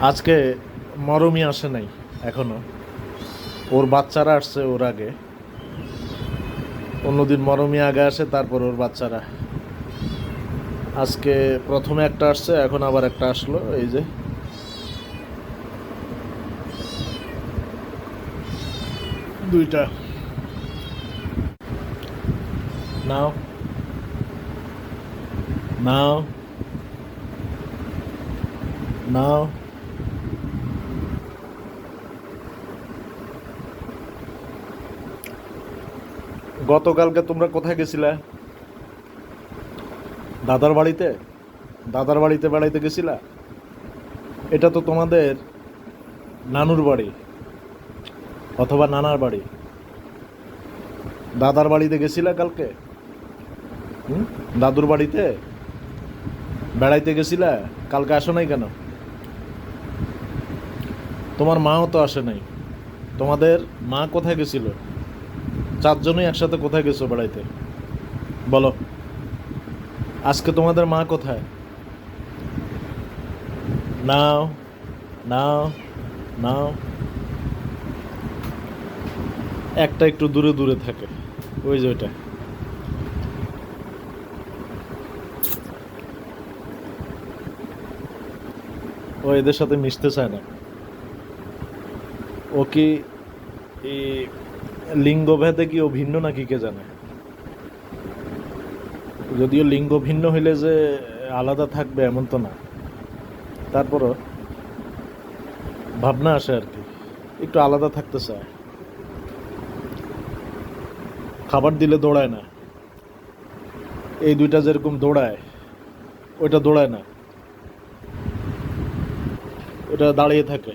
আজকে মরমই আসে নাই, এখনও। ওর বাচ্চারা আসছে ওর আগে। অন্যদিন মরমই আগে আসে, তারপর ওর বাচ্চারা। আজকে প্রথমে একটা আসছে, এখন আবার একটা আসলো, এই যে। দুইটা। নাও। নাও। নাও। গতকালকে তোমরা কোথায় গেছিলে? দাদার বাড়িতে? দাদার বাড়িতে বেড়াইতে গেছিলা? এটা তো তোমাদের নানুর বাড়ি অথবা নানার বাড়ি। দাদার বাড়িতে গেছিলা কালকে? দাদুর বাড়িতে? বেড়াইতে গেছিলা? কালকে আসো নাই কেন? তোমার মাও তো আসে নাই। তোমাদের মা কোথায় গেছিল? চারজনই একসাথে কোথায় গেছো বেড়াইতে? বলো। আজকে তোমাদের মা কোথায়? নাও নাও নাও। একটা একটু দূরে দূরে থাকে। ওই যে ওইটা। ও এদের সাথে মিশতে চায় না। ও কি লিঙ্গভেদে কি ও ভিন্ন নাকি কে জানে? যদিও লিঙ্গ ভিন্ন হইলে যে আলাদা থাকবে এমন তো না। তারপরও ভাবনা আসে আর কি, একটু আলাদা থাকতে চায়। খাবার দিলে দৌড়ায় না। এই দুইটা যেরকম দৌড়ায়, ওইটা দৌড়ায় না। ওটা দাঁড়িয়ে থাকে।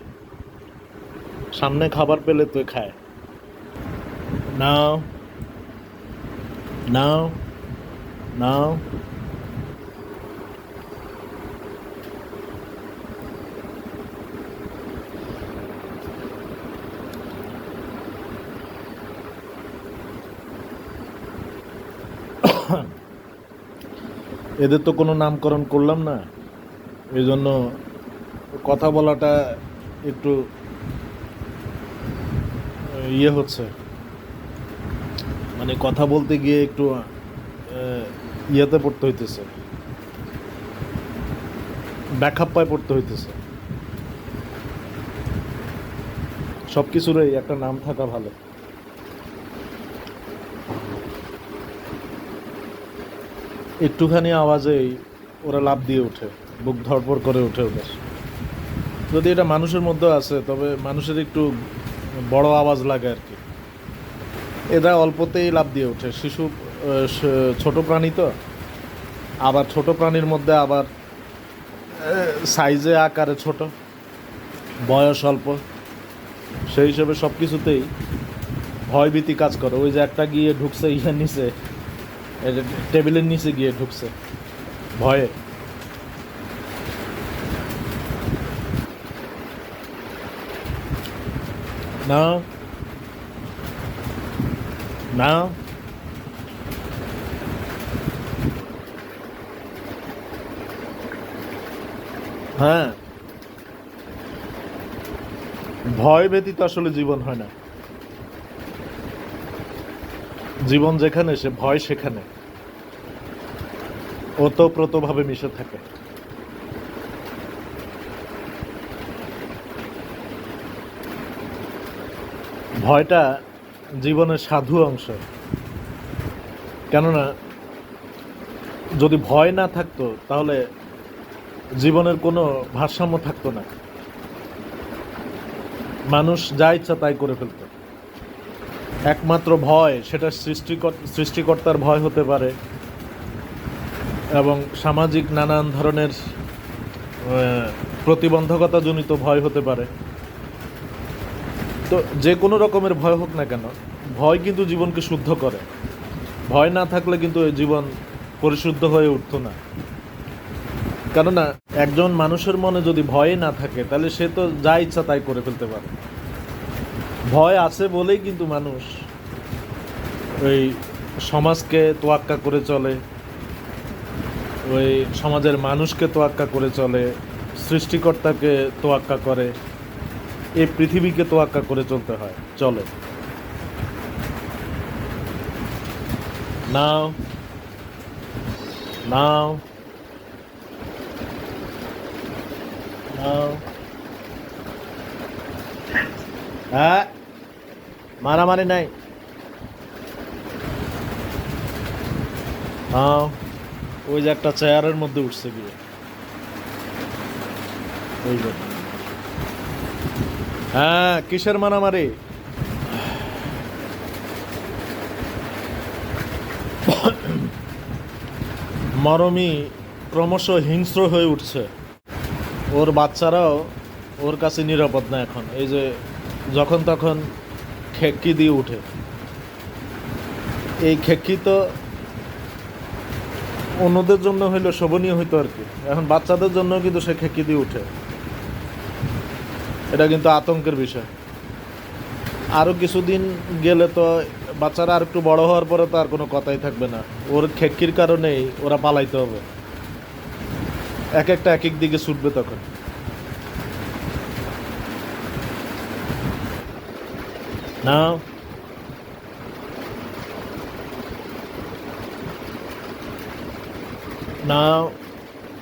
সামনে খাবার পেলে তো খায়। নাও নাও নাও এদের তো কোনো নামকরণ করলাম না। এই জন্য কথা বলাটা একটু ইয়ে হচ্ছে। মানে কথা বলতে গিয়ে একটু ইয়েতে পড়তে হইতেছে। ব্যাকআপ পড়তে হইতেছে। সব কিছুরই একটা নাম থাকা ভালো। একটুখানি আওয়াজেই ওরা লাভ দিয়ে ওঠে, বুক ধরপড় করে ওঠে ওদের। যদি এটা মানুষের মধ্যে আছে, তবে মানুষের একটু বড় আওয়াজ লাগে আর কি। এরা অল্পতেই লাভ দিয়ে ওঠে। শিশু ছোট প্রাণী তো। আবার ছোট প্রাণীর মধ্যে আবার সাইজে আকারে ছোট। বয়স অল্প। সেই হিসেবে সব কিছুতেই ভয়ভীতি কাজ করে। ওই যে একটা গিয়ে ঢুকছে ইয়ের নিচে টেবিলের নিচে গিয়ে ঢুকছে, ভয়ে। না না। হ্যাঁ। ভয় ব্যতীত আসলে জীবন হয় না। জীবন যেখানে, সে ভয় সেখানে। ওতপ্রোতভাবে মিশে থাকে। ভয়টা জীবনের সাধু অংশ। কেননা, যদি ভয় না থাকতো, তাহলে জীবনের কোনো ভারসাম্য থাকতো না। মানুষ যা ইচ্ছা তাই করে ফেলতো। একমাত্র ভয়, সেটা সৃষ্টিকর, সৃষ্টিকর্তার ভয় হতে পারে এবং সামাজিক নানান ধরনের প্রতিবন্ধকতাজনিত ভয় হতে পারে। তো যে কোনো রকমের ভয় হোক না কেন, ভয় কিন্তু জীবনকে শুদ্ধ করে। ভয় না থাকলে কিন্তু জীবন পরিশুদ্ধ হয়ে উঠতো না। কেননা, একজন মানুষের মনে যদি ভয় না থাকে, তাহলে সে তো যা ইচ্ছা তাই করে ফেলতে পারে। ভয় আছে বলেই কিন্তু মানুষ ওই সমাজকে তোয়াক্কা করে চলে, ওই সমাজের মানুষকে তোয়াক্কা করে চলে, সৃষ্টিকর্তাকে তোয়াক্কা করে। এই পৃথিবীকে তোয়াক্কা করে চলতে হয়। চলো। নাও। নাও। নাও। হ্যাঁ। মারামারি নাই। নাও। ওই যে একটা চেয়ারের মধ্যে উঠছে গিয়ে। ওই যে। হ্যাঁ কিসের মারামারি? মরমি ক্রমশ হিংস্র হয়ে উঠছে। ওর বাচ্চারাও ওর কাছে নিরাপদ না এখন। এই যে যখন তখন খেক্কি দিয়ে উঠে। এই খেক্কি তো অন্যদের জন্য হইল শোভনীয় হইতো আর কি। এখন বাচ্চাদের জন্য কিন্তু সে খেকি দিয়ে উঠে। এটা কিন্তু আতঙ্কের বিষয়। আরও কিছুদিন গেলে তো বাচ্চারা আর একটু বড় হওয়ার পরে তো আর কোনো কথাই থাকবে না। ওর খেক্কির কারণেই ওরা পালাইতে হবে। এক একটা এক এক দিকে ছুটবে তখন। না Now,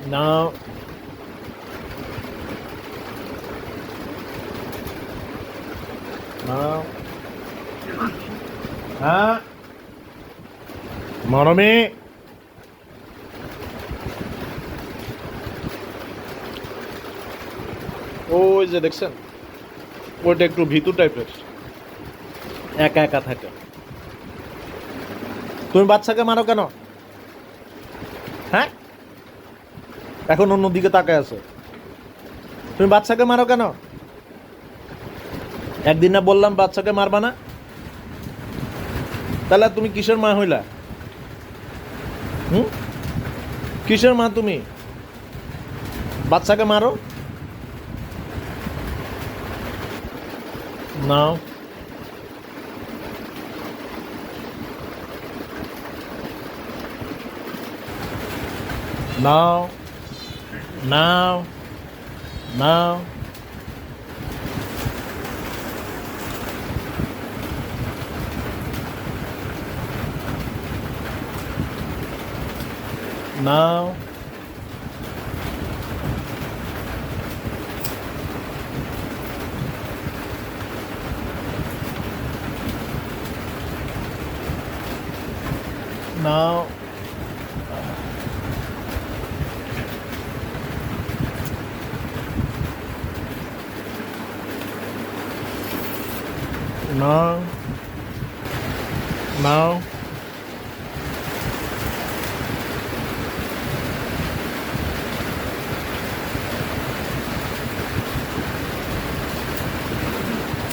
now. হ্যাঁ মরমে ওই যে দেখছেন? ওইটা একটু ভিতু টাইপের একা একা থাকে। তুমি বাচ্চাকে মারো কেন? হ্যাঁ? এখন অন্যদিকে তাকায় আছে। তুমি বাচ্চাকে মারো কেন? একদিন না বললাম বাচ্চাকে মারবা না। তাহলে তুমি কিসের মা হইলা? হুম? কিসের মা তুমি? বাচ্চাকে মারো? নাও। Now, now, now. Now. Now.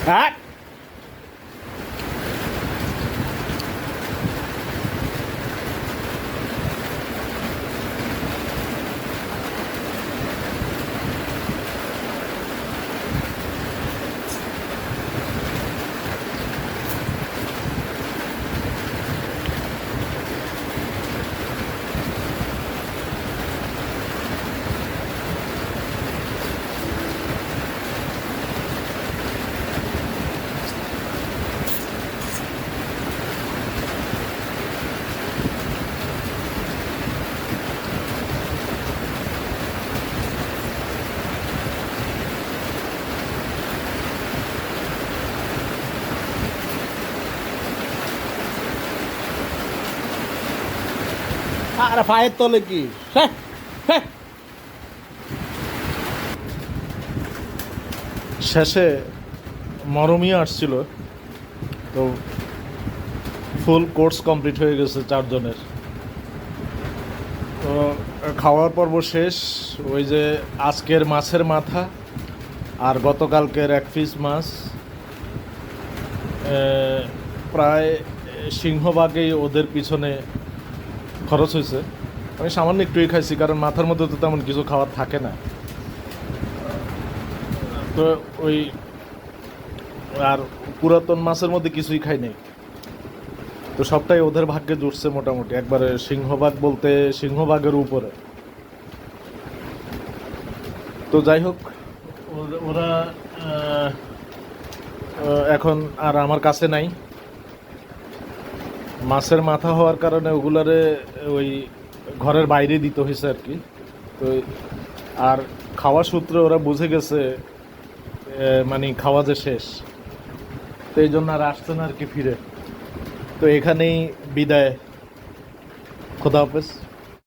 All right. আর পায়ের তলে কি? হ্যাঁ হ্যাঁ শেষে মরমই আসছিল, তো ফুল কোর্স কমপ্লিট হয়ে গেছে চারজনের। তো খাওয়ার পর্ব শেষ, ওই যে আজকের মাছের মাথা আর গতকালকের এক পিস মাছ। প্রায় সিংহভাগেই ওদের পিছনে খরচ হয়েছে। আমি সামান্য একটুই খাইছি কারণ মাথার মধ্যে তো তেমন কিছু খাওয়ার থাকে না। তো ওই আর পুরাতন মাছের মধ্যে কিছুই খাই নাই। তো সবটাই ওদের ভাগ্যে জুটছে মোটামুটি। একবারে সিংহবাগ বলতে সিংহভাগের উপরে। তো যাই হোক ওরা- এখন আর আমার কাছে নাই। মাছের মাথা হওয়ার কারণে ওগুলারে ওই ঘরের বাইরে দিতে হয়েছে আর কি। তো আর খাওয়া সূত্রে ওরা বুঝে গেছে মানে খাওয়া যে শেষ। তো এই জন্য আর আসছে না আর কি ফিরে। তো এখানেই বিদায়। খোদা হাফেজ।